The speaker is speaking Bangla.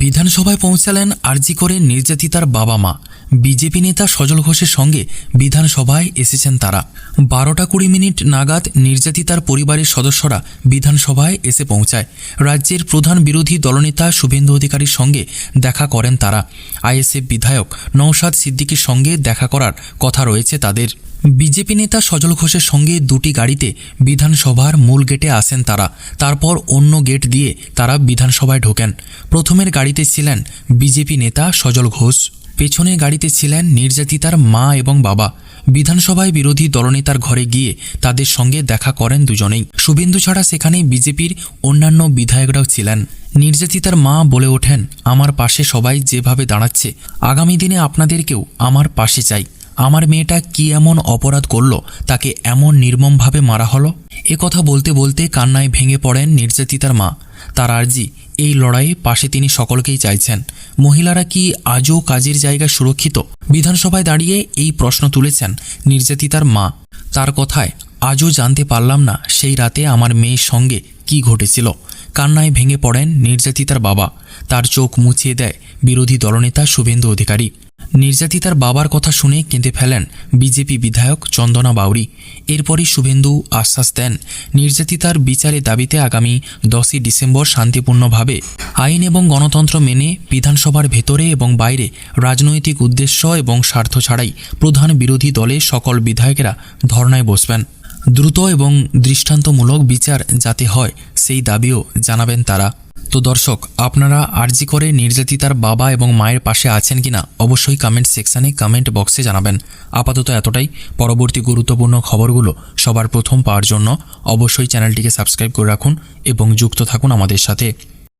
বিধানসভায় পৌঁছালেন আরজি করে নির্যাতিতার বাবা মা। বিজেপি নেতা সজল ঘোষের সঙ্গে বিধানসভায় এসেছেন তারা। বারোটা কুড়ি মিনিট নাগাদ নির্যাতিতার পরিবারের সদস্যরা বিধানসভায় এসে পৌঁছায়। রাজ্যের প্রধান বিরোধী দলনেতা শুভেন্দু অধিকারীর সঙ্গে দেখা করেন তারা। আইএসএফ বিধায়ক নৌসাদ সিদ্দিকীর সঙ্গে দেখা করার কথা রয়েছে তাদের। বিজেপি নেতা সজল ঘোষের সঙ্গে দুটি গাড়িতে বিধানসভার মূল গেটে আসেন তারা। তারপর অন্য গেট দিয়ে তারা বিধানসভায় ঢোকেন। প্রথমের গাড়িতে ছিলেন বিজেপি নেতা সজল ঘোষ। পেছনের গাড়িতে ছিলেন নির্যাতিতার মা এবং বাবা। বিধানসভায় বিরোধী দলনেতার ঘরে গিয়ে তাদের সঙ্গে দেখা করেন দুজনেই। শুভেন্দু ছাড়া সেখানে বিজেপির অন্যান্য বিধায়করাও ছিলেন। নির্যাতিতার মা বলে ওঠেন, আমার পাশে সবাই যেভাবে দাঁড়াচ্ছে, আগামী দিনে আপনাদেরকেও আমার পাশে চাই। আমার মেয়েটা কি এমন অপরাধ করল? তাকে এমন নির্মমভাবে মারা হলো? এ কথা বলতে বলতে কান্নায় ভেঙে পড়েন নির্যাতিতার মা। তার আর্জি, এই লড়াইয়ে পাশে তিনি সকলকেই চাইছেন। মহিলারা কি আজও কাজের জায়গা সুরক্ষিত? বিধানসভায় দাঁড়িয়ে এই প্রশ্ন তুলেছেন নির্যাতিতার মা। তার কথায়, আজও জানতে পারলাম না সেই রাতে আমার মেয়ের সঙ্গে কি ঘটেছিল। কান্নায় ভেঙে পড়েন নির্যাতিতার বাবা। তার চোখ মুছিয়ে দেয় বিরোধী দলনেতা শুভেন্দু অধিকারী। নির্যাতিতার বাবার কথা শুনে কেঁদে ফেলেন বিজেপি বিধায়ক চন্দনা বাউরি। এরপরই শুভেন্দু আশ্বাস দেন নির্যাতিতার বিচারের দাবিতে আগামী দশই ডিসেম্বর শান্তিপূর্ণভাবে আইন এবং গণতন্ত্র মেনে বিধানসভার ভেতরে এবং বাইরে রাজনৈতিক উদ্দেশ্য এবং স্বার্থ ছাড়াই প্রধান বিরোধী দলের সকল বিধায়কেরা ধর্নায় বসবেন। দ্রুত এবং দৃষ্টান্তমূলক বিচার যাতে হয়, সেই দাবিও জানাবেন তারা। তো দর্শক, আপনারা আরজি করে নির্যাতিতার বাবা এবং মায়ের পাশে আছেন কিনা অবশ্যই কমেন্ট সেকশানে কমেন্ট বক্সে জানাবেন। আপাতত এতটাই। পরবর্তী গুরুত্বপূর্ণ খবরগুলো সবার প্রথম পাওয়ার জন্য অবশ্যই চ্যানেলটিকে সাবস্ক্রাইব করে রাখুন এবং যুক্ত থাকুন আমাদের সাথে।